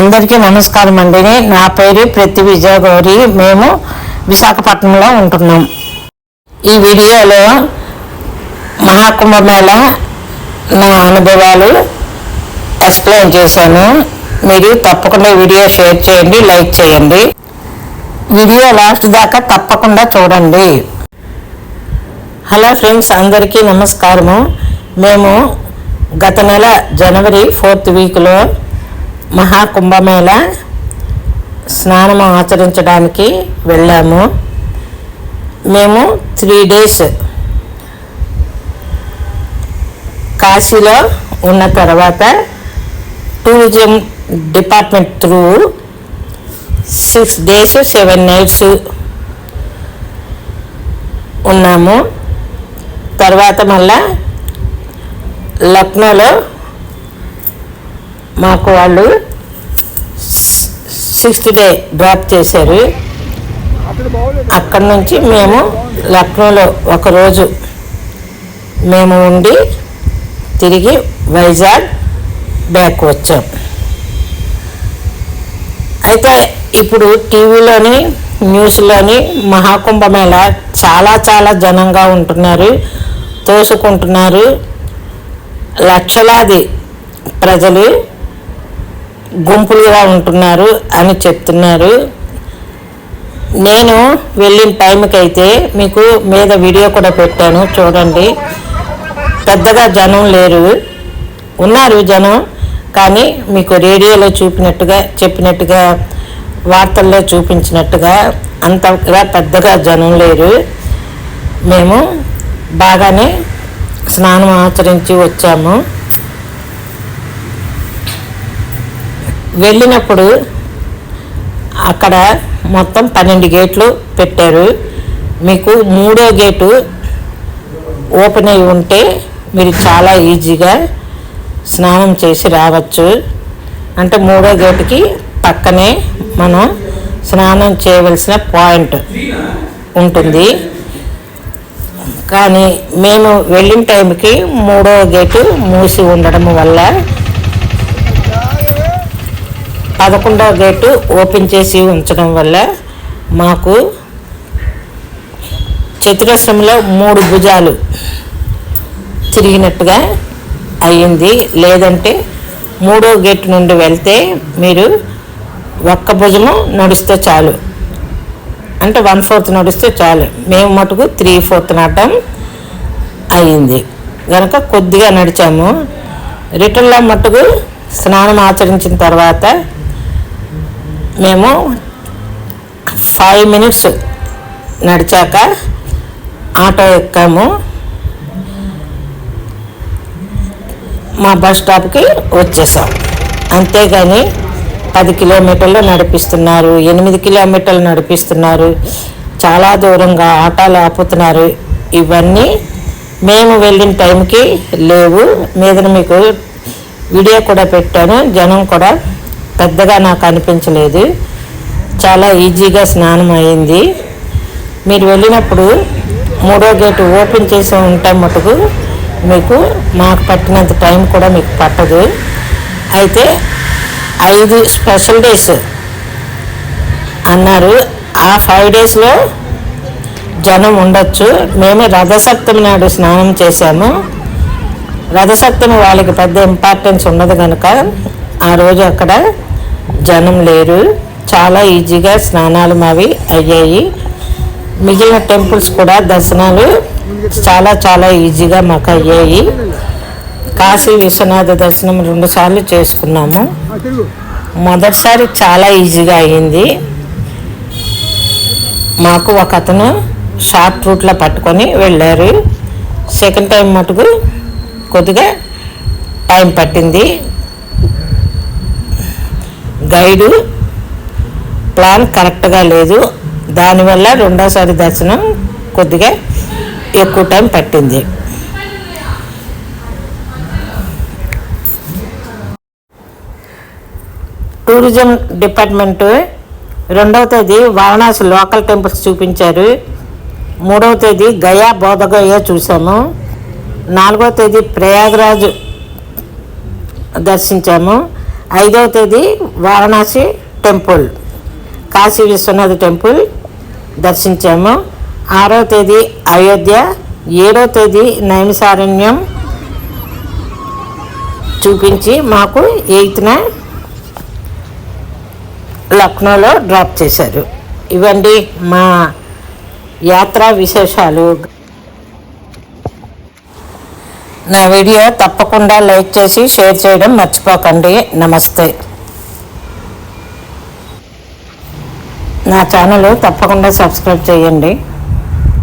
అందరికీ నమస్కారం అండి. నా పేరు ప్రతి విజయగౌరి. మేము విశాఖపట్నంలో ఉంటున్నాం. ఈ వీడియోలో మహాకుంభమేళ నా అనుభవాలు ఎక్స్ప్లెయిన్ చేశాను. మీరు తప్పకుండా వీడియో షేర్ చేయండి లైక్ చేయండి. వీడియో లాస్ట్ దాకా తప్పకుండా చూడండి. హలో ఫ్రెండ్స్ అందరికీ నమస్కారము. మేము గత నెల జనవరి ఫోర్త్ వీక్లో మహాకుంభమేళ స్నానం ఆచరించడానికి వెళ్ళాము. మేము త్రీ డేస్ కాశీలో ఉన్న తర్వాత tourism department through six days seven nights ఉన్నాము. తర్వాత మళ్ళా లక్నోలో మాకు వాళ్ళు సిక్స్త్ డే డ్రాప్ చేశారు. అక్కడి నుంచి మేము లక్నోలో ఒకరోజు మేము ఉండి తిరిగి వైజాగ్ బ్యాక్ వచ్చాం. అయితే ఇప్పుడు టీవీలోని న్యూస్లోని మహాకుంభమేళ చాలా చాలా జనంగా ఉంటున్నారు తోసుకుంటున్నారు. లక్షలాది ప్రజలు గుంపులుగా ఉంటున్నారు అని చెప్తున్నారు. నేను వెళ్ళిన టైంకి అయితే మీకు మీద వీడియో కూడా పెట్టాను చూడండి. పెద్దగా జనం లేరు. ఉన్నారు జనం కానీ మీకు రేడియోలో చూపినట్టుగా చెప్పినట్టుగా వార్తల్లో చూపించినట్టుగా అంతగా పెద్దగా జనం లేరు. మేము బాగానే స్నానం ఆచరించి వచ్చాము. వెళ్ళినప్పుడు అక్కడ మొత్తం పన్నెండు గేట్లు పెట్టారు. మీకు మూడో గేటు ఓపెన్ అయి ఉంటే మీరు చాలా ఈజీగా స్నానం చేసి రావచ్చు. అంటే మూడో గేటుకి పక్కనే మనం స్నానం చేయవలసిన పాయింట్ ఉంటుంది. కానీ మేము వెళ్ళిన టైంకి మూడో గేటు మూసి ఉండడం వల్ల పదకొండవ గేటు ఓపెన్ చేసి ఉంచడం వల్ల మాకు చతురస్రంలో మూడు భుజాలు తిరిగినట్టుగా అయ్యింది. లేదంటే మూడో గేట్ నుండి వెళ్తే మీరు ఒక్క భుజము నడిస్తే చాలు. అంటే వన్ ఫోర్త్ నడిస్తే చాలు. మేము మటుకు త్రీ ఫోర్త్ నాటం అయ్యింది. కనుక కొద్దిగా నడిచాము. రిటర్న్లో మటుకు స్నానం ఆచరించిన తర్వాత మేము ఫైవ్ మినిట్స్ నడిచాక ఆటో ఎక్కాము. మా బస్ స్టాప్కి వచ్చేసాం. అంతేగాని పది కిలోమీటర్లు నడిపిస్తున్నారు ఎనిమిది కిలోమీటర్లు నడిపిస్తున్నారు చాలా దూరంగా ఆటోలు ఆపుతున్నారు. ఇవన్నీ మేము వెళ్ళిన టైంకి లేవు. మీద మీకు వీడియో కూడా పెట్టాను. జనం కూడా పెద్దగా నాకు అనిపించలేదు. చాలా ఈజీగా స్నానం అయింది. మీరు వెళ్ళినప్పుడు మూడో గేటు ఓపెన్ చేసి ఉంటే మటుకు మీకు మాకు పట్టినంత టైం కూడా మీకు పట్టదు. అయితే ఐదు స్పెషల్ డేస్ అన్నారు. ఆ ఫైవ్ డేస్లో జనం ఉండొచ్చు. మేము రథసప్తమి నాడు స్నానం చేశాము. రథసప్తమి వాళ్ళకి పెద్ద ఇంపార్టెన్స్ ఉండదు కనుక ఆ రోజు అక్కడ జనం లేరు. చాలా ఈజీగా స్నానాలు మావి అయ్యాయి. మిగిలిన టెంపుల్స్ కూడా దర్శనాలు చాలా చాలా ఈజీగా మాకు అయ్యాయి. కాశీ విశ్వనాథ దర్శనం రెండుసార్లు చేసుకున్నాము. మొదటిసారి చాలా ఈజీగా అయ్యింది. మాకు ఒక అతను షార్ట్ రూట్లో పట్టుకొని వెళ్ళారు. సెకండ్ టైం మటుకు కొద్దిగా టైం పట్టింది. గైడు ప్లాన్ కరెక్ట్గా లేదు. దానివల్ల రెండోసారి దర్శనం కొద్దిగా ఎక్కువ టైం పట్టింది. టూరిజం డిపార్ట్మెంటు రెండవ తేదీ వారణాసి లోకల్ టెంపుల్స్ చూపించారు. మూడవ తేదీ గయా బోధగయ చూసాము. నాలుగవ తేదీ ప్రయాగరాజ్ దర్శించాము. ఐదవ తేదీ వారణాసి టెంపుల్. కాశీ విశ్వనాథ్ టెంపుల్ దర్శించాము. ఆరో తేదీ అయోధ్య ఏడో తేదీ నైమిసారణ్యం చూపించి మాకు ఎయిత్న లక్నోలో డ్రాప్ చేశారు. ఇవండి మా యాత్రా విశేషాలు. నా వీడియో తప్పకుండా లైక్ చేసి షేర్ చేయడం మర్చిపోకండి. నమస్తే. నా ఛానల్ తప్పకుండా సబ్స్క్రైబ్ చేయండి.